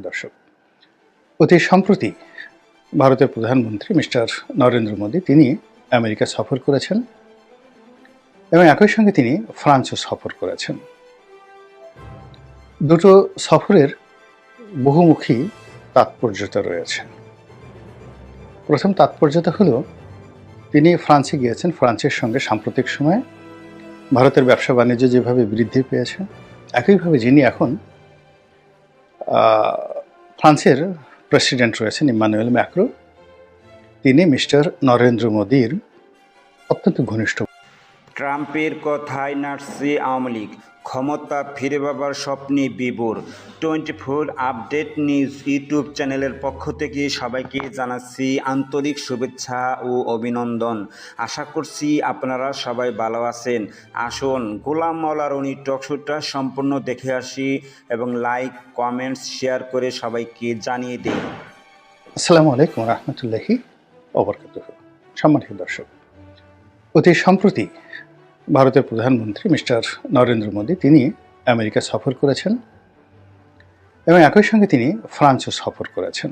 সম্মানিত দর্শক, অতি সম্প্রতি ভারতের প্রধানমন্ত্রী মিস্টার নরেন্দ্র মোদী, তিনি আমেরিকা সফর করেছেন এবং একই সঙ্গে তিনি ফ্রান্সও সফর করেছেন। দুটো সফরের বহুমুখী তাৎপর্যতা রয়েছে। প্রথম তাৎপর্যতা হলো, তিনি ফ্রান্সে গিয়েছেন। ফ্রান্সের সঙ্গে সাম্প্রতিক সময়ে ভারতের ব্যবসা বাণিজ্য যেভাবে বৃদ্ধি পেয়েছে, একইভাবে যিনি এখন ফ্রান্সের প্রেসিডেন্ট রয়েছেন ইমানুয়েল ম্যাক্রো। তিনি মিস্টার নরেন্দ্র মোদীর অত্যন্ত ঘনিষ্ঠ ট্রাম্পের কথায় নার্সি আওয়ামী লীগ। ক্ষমতা ফিরে পাবার স্বপ্নে বিভোর। Twenty four update news YouTube চ্যানেলের পক্ষ থেকে সবাইকে জানাচ্ছি আন্তরিক শুভেচ্ছা ও অভিনন্দন। আশা করছি আপনারা সবাই ভালো আছেন। আসুন গোলাম মাওলার উনি টকশোটা সম্পূর্ণ দেখে আসি এবং লাইক কমেন্টস শেয়ার করে সবাইকে জানিয়ে দিই। আসসালামু আলাইকুম রহমতুল্লাহি সম্মানিত দর্শক, অতি সম্প্রতি ভারতের প্রধানমন্ত্রী মিস্টার নরেন্দ্র মোদী, তিনি আমেরিকা সফর করেছেন এবং একই সঙ্গে তিনি ফ্রান্সও সফর করেছেন।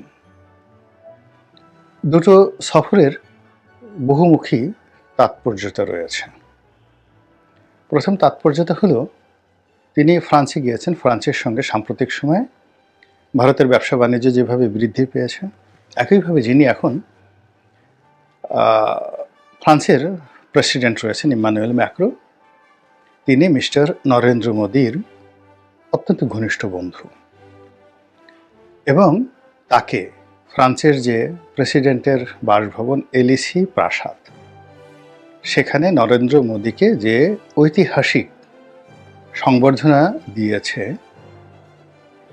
দুটো সফরের বহুমুখী তাৎপর্যতা রয়েছে। প্রথম তাৎপর্যতা হলো, তিনি ফ্রান্সে গিয়েছেন, ফ্রান্সের সঙ্গে সাম্প্রতিক সময়ে ভারতের ব্যবসা বাণিজ্য যেভাবে বৃদ্ধি পেয়েছে, একইভাবে যিনি এখন ফ্রান্সের প্রেসিডেন্ট রয়েছেন ইমানুয়েল ম্যাক্রো। তিনি মিস্টার নরেন্দ্র মোদীর অত্যন্ত ঘনিষ্ঠ বন্ধু। এবং তাকে ফ্রান্সের যে প্রেসিডেন্টের বাসভবন এলিসি প্রাসাদ, সেখানে নরেন্দ্র মোদীকে যে ঐতিহাসিক সংবর্ধনা দিয়েছে,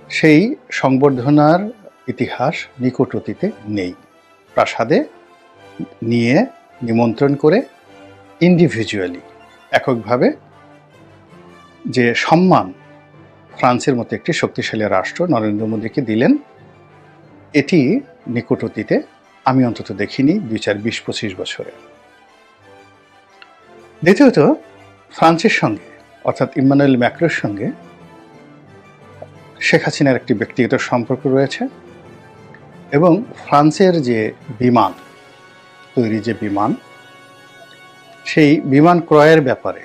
সেই সংবর্ধনার ইতিহাস নিকট অতীতে নেই। প্রাসাদে নিয়ে নিমন্ত্রণ করে ইন্ডিভিজুয়ালি এককভাবে যে সম্মান ফ্রান্সের মতো একটি শক্তিশালী রাষ্ট্র নরেন্দ্র মোদীকে দিলেন, এটি নিকট অতীতে আমি অন্তত দেখিনি দুই চার বিশ পঁচিশ বছরে। দ্বিতীয়ত, ফ্রান্সের সঙ্গে, অর্থাৎ ইমানুয়েল ম্যাক্রোর সঙ্গে শেখ হাসিনার একটি ব্যক্তিগত সম্পর্ক রয়েছে এবং ফ্রান্সের যে বিমান, তৈরি যে বিমান সেই বিমান ক্রয়ের ব্যাপারে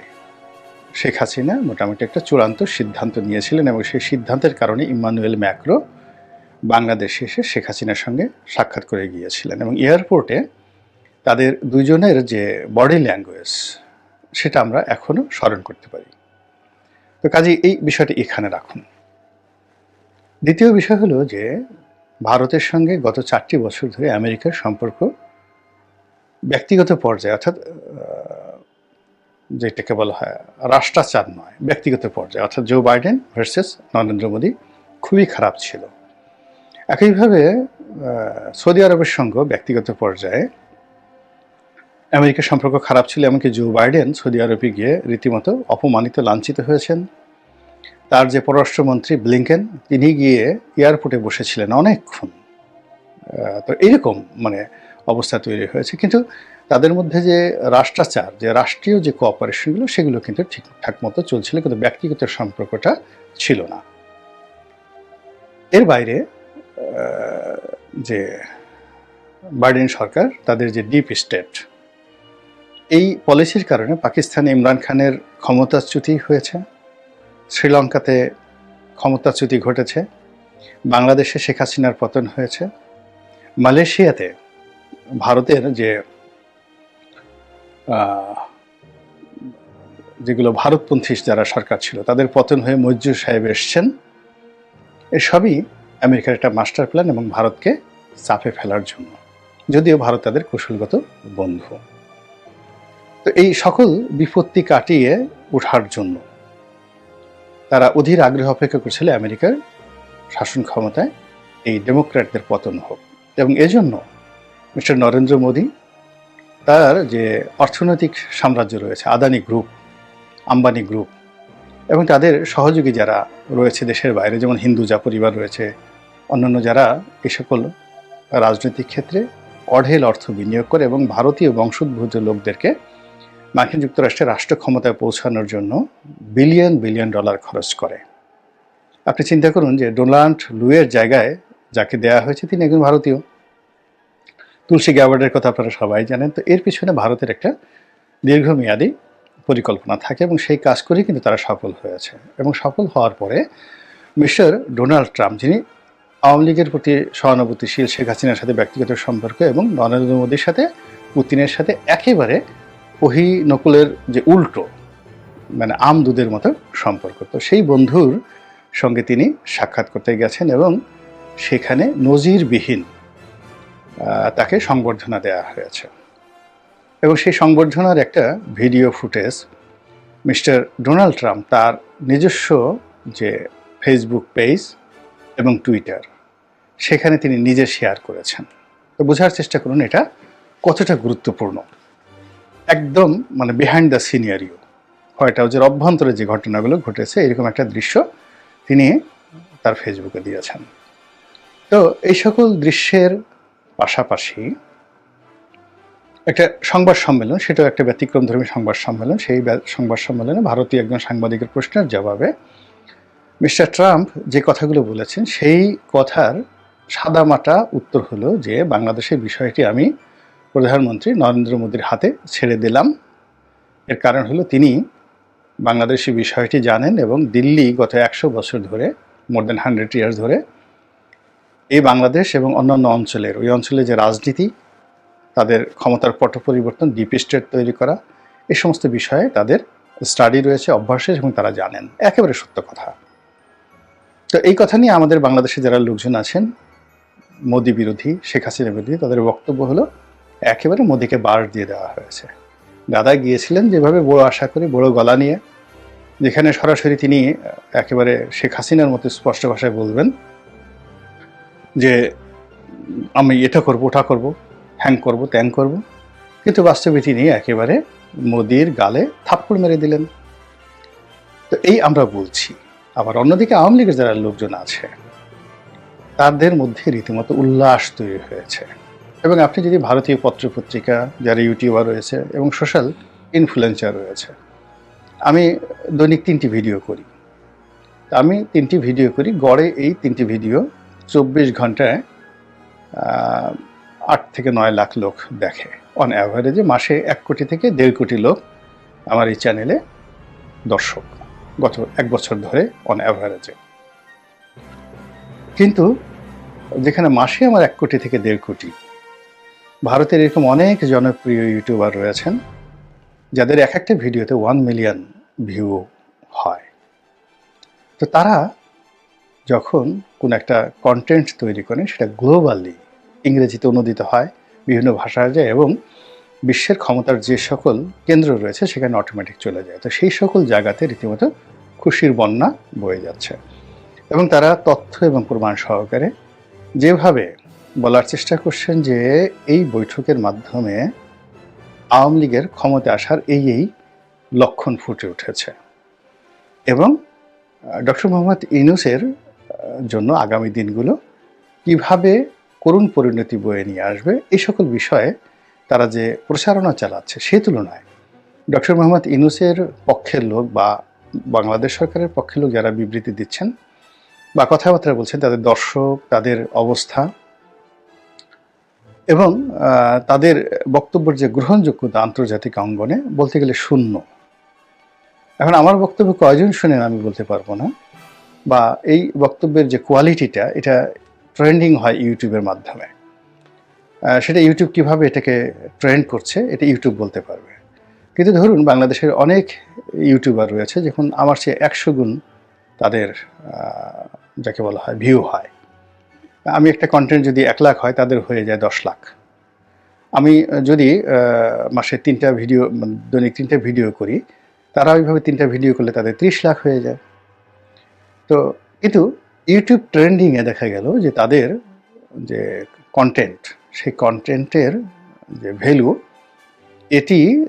শেখ হাসিনা মোটামুটি একটা চূড়ান্ত সিদ্ধান্ত নিয়েছিলেন এবং সেই সিদ্ধান্তের কারণে ইমানুয়েল ম্যাক্রো বাংলাদেশে এসে শেখ হাসিনার সঙ্গে সাক্ষাৎ করে গিয়েছিলেন এবং এয়ারপোর্টে তাদের দুজনের যে বডি ল্যাঙ্গুয়েজ সেটা আমরা এখনও স্মরণ করতে পারি। তো কাজে এই বিষয়টি এখানে রাখুন। দ্বিতীয় বিষয় হলো যে, ভারতের সঙ্গে গত চারটি বছর ধরে আমেরিকার সম্পর্ক ব্যক্তিগত পর্যায়ে, অর্থাৎ যেটাকে বলা হয় রাষ্ট্রাচার নয়, ব্যক্তিগত পর্যায়ে, অর্থাৎ Joe Biden versus Narendra Modi খুবই খারাপ ছিল। একইভাবে সৌদি আরবের সঙ্গে ব্যক্তিগত পর্যায়ে আমেরিকার সম্পর্ক খারাপ ছিল, এমনকি জো বাইডেন সৌদি আরবে গিয়ে রীতিমতো অপমানিত, লাঞ্ছিত হয়েছেন। তার যে পররাষ্ট্রমন্ত্রী ব্লিংকেন তিনি গিয়ে এয়ারপোর্টে বসেছিলেন অনেকক্ষণ। তো এইরকম মানে অবস্থা তৈরি হয়েছে। কিন্তু তাদের মধ্যে যে রাষ্ট্রাচার, যে রাষ্ট্রীয় যে কোঅপারেশনগুলো সেগুলো কিন্তু ঠিকঠাক মতো চলছিল, কিন্তু ব্যক্তিগত সম্পর্কটা ছিল না। এর বাইরে যে বাইডেন সরকার, তাদের যে ডিপ স্টেট এই পলিসির কারণে পাকিস্তানে ইমরান খানের ক্ষমতাচ্যুতি হয়েছে। শ্রীলঙ্কাতে ক্ষমতাচ্যুতি ঘটেছে। বাংলাদেশে শেখ হাসিনার পতন হয়েছে। মালয়েশিয়াতে ভারতের যে যেগুলো ভারতপন্থী যারা সরকার ছিল, তাদের পতন হয়ে মজ্জুর সাহেব এসছেন। এসবই আমেরিকার একটা মাস্টার প্ল্যান এবং ভারতকে চাপে ফেলার জন্য। যদিও ভারত তাদের কৌশলগত বন্ধু। তো এই সকল বিপত্তি কাটিয়ে ওঠার জন্য তারা অধীর আগ্রহ অপেক্ষা করছিল আমেরিকার শাসন ক্ষমতায় এই ডেমোক্র্যাটদের পতন হোক। এবং এজন্য মিস্টার নরেন্দ্র মোদী, তার যে অর্থনৈতিক সাম্রাজ্য রয়েছে, আদানি গ্রুপ, আম্বানি গ্রুপ, এবং তাদের সহযোগী যারা রয়েছে দেশের বাইরে, যেমন হিন্দুজা পরিবার রয়েছে, অন্যান্য যারা এই সকল রাজনৈতিক ক্ষেত্রে অঢেল অর্থ বিনিয়োগ করে এবং ভারতীয় বংশোদ্ভূত লোকদেরকে মার্কিন যুক্তরাষ্ট্রের রাষ্ট্র ক্ষমতায় পৌঁছানোর জন্য বিলিয়ন বিলিয়ন ডলার খরচ করে। আপনি চিন্তা করুন যে ডোনাল্ড লুয়ের জায়গায় যাকে দেয়া হয়েছে তিনি একজন ভারতীয়। তুলসী গ্যাওয়ার্ডের কথা আপনারা সবাই জানেন, তো এর পিছনে ভারতের একটা দীর্ঘমেয়াদী পরিকল্পনা থাকে এবং সেই কাজ করেই কিন্তু তারা সফল হয়েছে এবং সফল হওয়ার পরে মিস্টার ডোনাল্ড ট্রাম্প, যিনি আওয়ামী লীগের প্রতি সহানুভূতিশীল, শেখ হাসিনার সাথে ব্যক্তিগত সম্পর্ক এবং নরেন্দ্র মোদীর সাথে, পুতিনের সাথে একেবারে ওহি নকুলের যে উল্টো মানে আম দুধের মতো সম্পর্ক। তো সেই বন্ধুর সঙ্গে তিনি সাক্ষাৎ করতে গেছেন এবং সেখানে নজিরবিহীন তাকে সংবর্ধনা দেওয়া হয়েছে। এবং সেই সংবর্ধনার একটা video footage mister Donald Trump তার নিজস্ব যে ফেসবুক পেজ এবং টুইটার, সেখানে তিনি নিজে শেয়ার করেছেন। তো বোঝার চেষ্টা করুন এটা কতটা গুরুত্বপূর্ণ। একদম মানে বিহাইন্ড দ্য সিনিয়রিও হোয়াইট হাউসের অভ্যন্তরে যে ঘটনাগুলো ঘটেছে, এরকম একটা দৃশ্য তিনি তার ফেসবুকে দিয়েছেন। তো এই সকল দৃশ্যের পাশাপাশি একটা সংবাদ সম্মেলন, সেটাও একটা ব্যতিক্রমধর্মী সংবাদ সম্মেলন। সেই সংবাদ সম্মেলনে ভারতীয় একজন সাংবাদিকের প্রশ্নের জবাবে মিস্টার ট্রাম্প যে কথাগুলো বলেছেন, সেই কথার সাদামাটা উত্তর হলো যে, বাংলাদেশের বিষয়টি আমি প্রধানমন্ত্রী নরেন্দ্র মোদীর হাতে ছেড়ে দিলাম। এর কারণ হলো তিনি বাংলাদেশি বিষয়টি জানেন এবং দিল্লি গত একশো বছর ধরে মোর দেন হান্ড্রেড ইয়ার্স ধরে এই বাংলাদেশ এবং অন্যান্য অঞ্চলের, ওই অঞ্চলে যে রাজনীতি, তাদের ক্ষমতার পট পরিবর্তন ডিপ স্টেট তৈরি করা এই সমস্ত বিষয়ে তাদের স্টাডি রয়েছে, অভ্যাস এবং তারা জানেন। একেবারে সত্য কথা। তো এই কথা নিয়ে আমাদের বাংলাদেশে যারা লোকজন আছেন, মোদী বিরোধী, শেখ হাসিনা বিরোধী, তাদের বক্তব্য হলো, একেবারে মোদীকে বার দিয়ে দেওয়া হয়েছে। দাদা গিয়েছিলেন যেভাবে বড় আশা করি, বড় গলা নিয়ে, যেখানে সরাসরি তিনি একেবারে শেখ হাসিনার মতো স্পষ্ট ভাষায় বলবেন যে আমি এটা করব, ওটা করব, হ্যাং করব, ত্যাং করব। কিন্তু বাস্তবে তিনি একেবারে মোদির গালে থাপ্পড় মেরে দিলেন। তো এই আমরা বলছি। আবার অন্যদিকে আওয়ামী লীগের যারা লোকজন আছে, তাদের মধ্যে রীতিমতো উল্লাস তৈরি হয়েছে। এবং আপনি যদি ভারতীয় পত্রপত্রিকা, যারা ইউটিউবার রয়েছে এবং সোশ্যাল ইনফ্লুয়েন্সার রয়েছে, আমি দৈনিক তিনটি ভিডিও করি। আমি তিনটি ভিডিও করি, গড়ে এই তিনটি ভিডিও চব্বিশ ঘন্টায় আট থেকে নয় লাখ লোক দেখে। অন অ্যাভারেজে মাসে এক কোটি থেকে দেড় কোটি লোক আমার এই চ্যানেলে দর্শক, গত এক বছর ধরে অন অ্যাভারেজে কিন্তু যেখানে মাসে আমার এক কোটি থেকে দেড় কোটি, ভারতের এরকম অনেক জনপ্রিয় ইউটিউবার রয়েছেন, যাদের এক একটা ভিডিওতে ওয়ান মিলিয়ন ভিউ হয়। তো তারা যখন কোন একটা কন্টেন্ট তৈরি করেন, সেটা গ্লোবালি ইংরেজিতে অনুদিত হয়, বিভিন্ন ভাষায় যায় এবং বিশ্বের ক্ষমতার যে সকল কেন্দ্র রয়েছে, সেখানে অটোমেটিক চলে যায়। তো সেই সকল জায়গাতে রীতিমতো খুশির বন্যা বয়ে যাচ্ছে। এবং তারা তথ্য এবং প্রমাণ সহকারে যেভাবে বলার চেষ্টা করছেন যে, এই বৈঠকের মাধ্যমে আওয়ামী লীগের ক্ষমতা আসার এই এই লক্ষণ ফুটে উঠেছে। এবং ডক্টর মোহাম্মদ ইনুসের জন্য আগামী দিনগুলো কীভাবে করুণ পরিণতি বয়ে নিয়ে আসবে এই সকল বিষয়ে তারা যে প্রচারণা চালাচ্ছে সে তুলনায় ডক্টর মোহাম্মদ ইনুসের পক্ষের লোক বা বাংলাদেশ সরকারের পক্ষের লোক যারা বিবৃতি দিচ্ছেন বা কথাবার্তা বলছেন, তাদের দর্শক, তাদের অবস্থা এবং তাদের বক্তব্যের যে গ্রহণযোগ্যতা আন্তর্জাতিক অঙ্গনে বলতে গেলে শূন্য। এখন আমার বক্তব্য কয়জন শুনেন আমি বলতে পারব না। বা এই বক্তব্যের যে কোয়ালিটিটা এটা ট্রেন্ডিং হয় ইউটিউবের মাধ্যমে। সেটা ইউটিউব কীভাবে এটাকে ট্রেন্ড করছে, এটা ইউটিউব বলতে পারবে। কিন্তু ধরুন, বাংলাদেশের অনেক ইউটিউবার রয়েছে যখন আমার চেয়ে একশো গুণ তাদের যাকে বলা হয় ভিউ হয়। আমি একটা কন্টেন্ট যদি এক লাখ হয়, তাদের হয়ে যায় দশ লাখ। আমি যদি মাসে তিনটা ভিডিও দৈনিক তিনটা ভিডিও করি, তারা ওইভাবে তিনটা ভিডিও করলে তাদের ত্রিশ লাখ হয়ে যায়। তো কিন্তু ইউটিউব ট্রেন্ডিংয়ে দেখা গেল যে তাদের যে কন্টেন্ট সেই কন্টেন্টের যে ভ্যালু এটি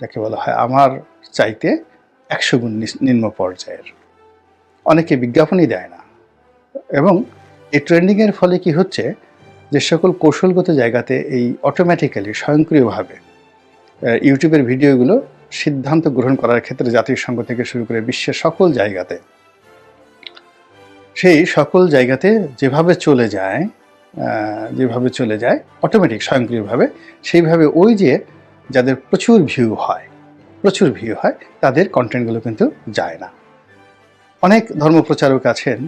যাকে বলা হয় আমার চাইতে একশো গুণ নিম্ন পর্যায়ের। অনেকে বিজ্ঞাপনই দেয় না। এবং এই ট্রেন্ডিংয়ের ফলে কি হচ্ছে যে সকল কৌশলগত জায়গাতে এই অটোমেটিক্যালি স্বয়ংক্রিয়ভাবে ইউটিউবের ভিডিওগুলো সিদ্ধান্ত গ্রহণ করার ক্ষেত্রে জাতিসংঘ থেকে শুরু করে বিশ্বের সকল জায়গাতে সেই সকল জায়গাতে যেভাবে চলে যায় যেভাবে চলে যায় অটোমেটিক স্বয়ংক্রিয়ভাবে, সেইভাবে ওই যে যাদের প্রচুর ভিউ হয়, প্রচুর ভিউ হয়, তাদের কন্টেন্টগুলো কিন্তু যায় না। অনেক ধর্মপ্রচারক আছেন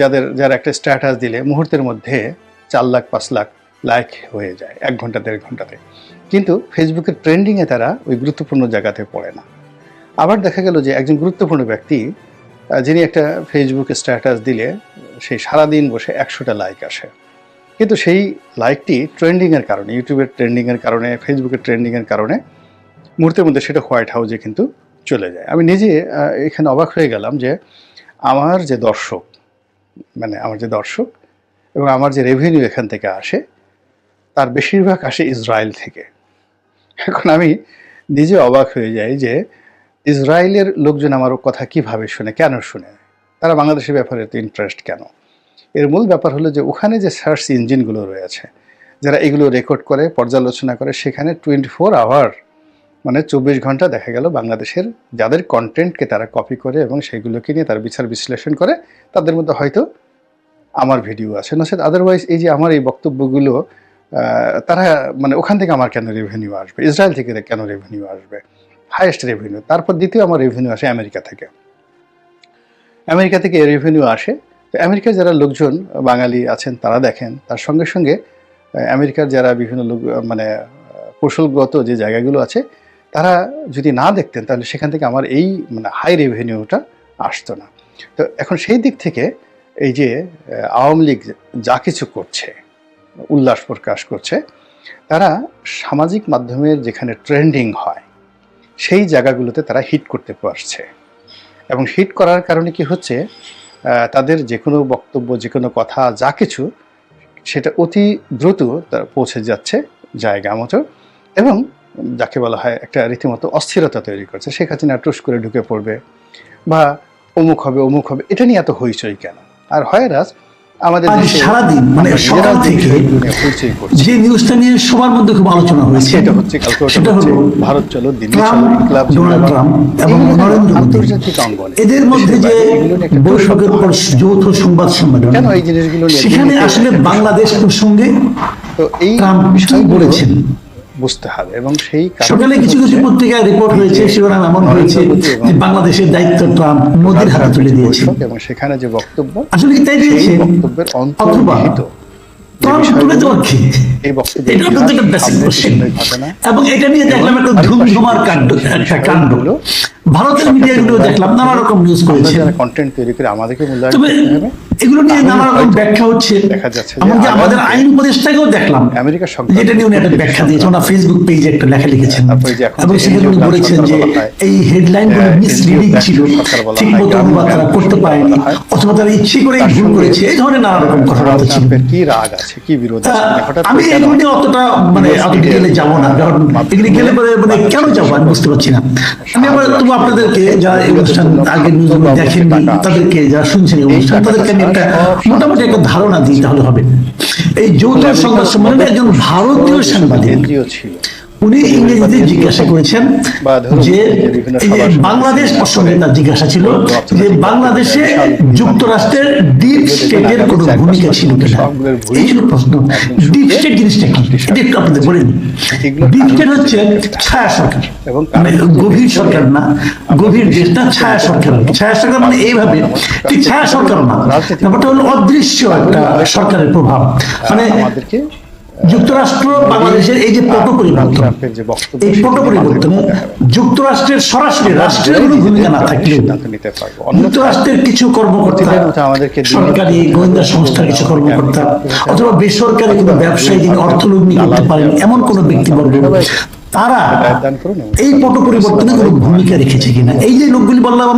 যাদের, যারা একটা স্ট্যাটাস দিলে মুহূর্তের মধ্যে চার লাখ, পাঁচ লাখ লাইক হয়ে যায়, এক ঘণ্টা, দেড় ঘন্টাতে। কিন্তু ফেসবুকের ট্রেন্ডিংয়ে তারা ওই গুরুত্বপূর্ণ জায়গাতে পড়ে না। আবার দেখা গেল যে একজন গুরুত্বপূর্ণ ব্যক্তি যিনি একটা ফেসবুকে স্ট্যাটাস দিলে সেই সারাদিন বসে একশোটা লাইক আসে। কিন্তু সেই লাইকটি ট্রেন্ডিংয়ের কারণে ইউটিউবের ট্রেন্ডিংয়ের কারণে ফেসবুকের ট্রেন্ডিংয়ের কারণে মুহূর্তের মধ্যে সেটা হোয়াইট হাউসে কিন্তু চলে যায়। আমি নিজে এখানে অবাক হয়ে গেলাম যে আমার যে দর্শক মানে আমার যে দর্শক এবং আমার যে রেভিনিউ এখান থেকে আসে, তার বেশিরভাগ আসে ইসরায়েল থেকে। এখন আমি নিজে অবাক হয়ে যাই যে ইসরায়েলের লোকজন আমার কথা কীভাবে শুনে, কেন শুনে? তারা বাংলাদেশের ব্যাপারে এত ইন্টারেস্ট কেন? এর মূল ব্যাপার হলো যে ওখানে যে সার্চ ইঞ্জিনগুলো রয়েছে, যারা এগুলো রেকর্ড করে, পর্যালোচনা করে, সেখানে টোয়েন্টি ফোর আওয়ার মানে চব্বিশ ঘণ্টা দেখা গেল বাংলাদেশের যাদের কন্টেন্টকে তারা কপি করে এবং সেগুলোকে নিয়ে তারা বিচার বিশ্লেষণ করে, তাদের মধ্যে হয়তো আমার ভিডিও আছে। নচেত আদারওয়াইজ এই যে আমার এই বক্তব্যগুলো তারা মানে ওখান থেকে আমার কেন রেভিনিউ আসবে? ইসরায়েল থেকে কেন রেভিনিউ আসবে? হাইয়েস্ট রেভিনিউ তারপর দ্বিতীয় আমার রেভিনিউ আসে আমেরিকা থেকে। আমেরিকা থেকে রেভিনিউ আসে। তো আমেরিকার যারা লোকজন, বাঙালি আছেন, তারা দেখেন, তার সঙ্গে সঙ্গে আমেরিকার যারা বিভিন্ন লোক মানে কৌশলগত যে জায়গাগুলো আছে, তারা যদি না দেখতেন, তাহলে সেখান থেকে আমার এই মানে হাই রেভিনিউটা আসতো না। তো এখন সেই দিক থেকে, এই যে আওয়ামী লীগ যা কিছু করছে, উল্লাস প্রকাশ করছে, তারা সামাজিক মাধ্যমের যেখানে ট্রেন্ডিং হয় সেই জায়গাগুলোতে তারা হিট করতে পারছে এবং হিট করার কারণে কি হচ্ছে তাদের যে কোনো বক্তব্য, যে কোনো কথা, যা কিছু, সেটা অতি দ্রুত তার পৌঁছে যাচ্ছে জায়গা মতো এবং যাকে বলা হয় একটা রীতিমতো অস্থিরতা তৈরি করছে। শেখ হাসিনা টুস করে ঢুকে পড়বে বা অমুক হবে অমুক হবে, এটা নিয়ে এত হইচই কেন? আর হয় রাজ আমাদের সারাদিন, মানে সকাল থেকে যে নিউজটা নিয়ে সবার মধ্যে খুব আলোচনা হয়েছে হচ্ছে সেটা হলো ভারত চলো দিল্লি চলো ইনকলাব ডোনাল্ড ট্রাম্প এবং নরেন্দ্র আন্তর্জাতিক অঙ্গনে এদের মধ্যে যে বৈশাখের বৈঠকের পর যৌথ সংবাদ সম্মেলন কেন এই জিনিসগুলো সেখানে আসলে বাংলাদেশ প্রসঙ্গে তো এই বলেছেন? বুঝতে হবে এবং সেই সকালে কিছু কিছু পত্রিকায় রিপোর্ট হয়েছে শিরোনাম এমন হয়েছে যে বাংলাদেশের দায়িত্ব ট্রাম্প মোদির হাতে তুলে দিয়েছে এবং সেখানে যে বক্তব্য আসলে তাই দিয়েছে বক্তব্যের অন্তর্নিহিত এবং এটা নিয়ে দেখলাম একটা ধুমধুমার কাণ্ড একটা কাণ্ড। ভারতের মিডিয়াগুলো দেখলাম নানা রকম নিউজ করেছে কন্টেন্ট তৈরি করে আমাদেরকে মূল্যায়ন করতে হবে এগুলো নিয়ে নানা রকম ব্যাখ্যা হচ্ছে। এমনকি আমাদের আইন উপদেষ্টাকেও দেখলাম। আমেরিকা যেটা নিয়ে উনি একটা ব্যাখ্যা দিয়েছে ওনার ফেসবুক পেজে একটা লেখা লিখেছেন। এবং সেখানে উনি বলেছেন যে এই গুলো হ্যাঁ, মিসলিডিং ছিল অনুবাদ তারা করতে পারেনি অথবা তারা ইচ্ছে করে ভুল করেছে এই ধরনের নানা রকম কথাবার্তা ডোনাল্ড ছিল। কি রাগ আছে কি বিরোধ আছে? মানে আমি এগুলো নিয়ে অতটা মানে অত ডিটেলে যাব না কারণ এগুলো গেলে মানে কেন যাব আমি বুঝতে পারছি না। আমি আবার তবু আপনাদেরকে যারা এই অনুষ্ঠান আগে নিউজগুলো দেখেননি তাদেরকে যারা শুনছেন এই অনুষ্ঠান তাদেরকে আমি একটা মোটামুটি একটা ধারণা দিই তাহলে হবে। এই যৌথ সংবাদ সম্মেলনে একজন ভারতীয় সাংবাদিক। ছিল। উনি ইংরেজিতে জিজ্ঞাসা করেছেন যে বাংলাদেশ প্রসঙ্গে তার জিজ্ঞাসা ছিল যে বাংলাদেশে যুক্তরাষ্ট্রের ডিপ স্টেটের কোনো ভূমিকা ছিল কিনা? এই ছিল প্রশ্ন। ডিপ স্টেট জিনিসটা কি? এটা একটু আপনাদের বলেন ডিপ স্টেট হচ্ছে ছায়া সরকার। মানে গভীর সরকার না। গভীর দেশ না ছায়া সরকার। ছায়া সরকার মানে এইভাবে। ঠিক ছায়া সরকার না। ব্যাপারটা হলো অদৃশ্য একটা সরকারের প্রভাব। মানে আমাদেরকে যুক্তরাষ্ট্র বাংলাদেশের এই যে পট পরিবর্তন, এই পট পরিবর্তনে যুক্তরাষ্ট্রেরের সরাসরি রাষ্ট্রের কোনো ভূমিকা না অন্য যুক্তরাষ্ট্রের কিছু কর্মকর্তা, সরকারি গোয়েন্দা সংস্থার কিছু কর্মকর্তা অথবা বেসরকারি কোনো ব্যবসায়ী যিনি অর্থলগ্নি করতে পারেন, এমন কোনো ব্যক্তিবর্গ, তারা এই পট পরিবর্তনে কোনো ভূমিকা রেখেছে কিনা? এই যে লোকগুলি বললাম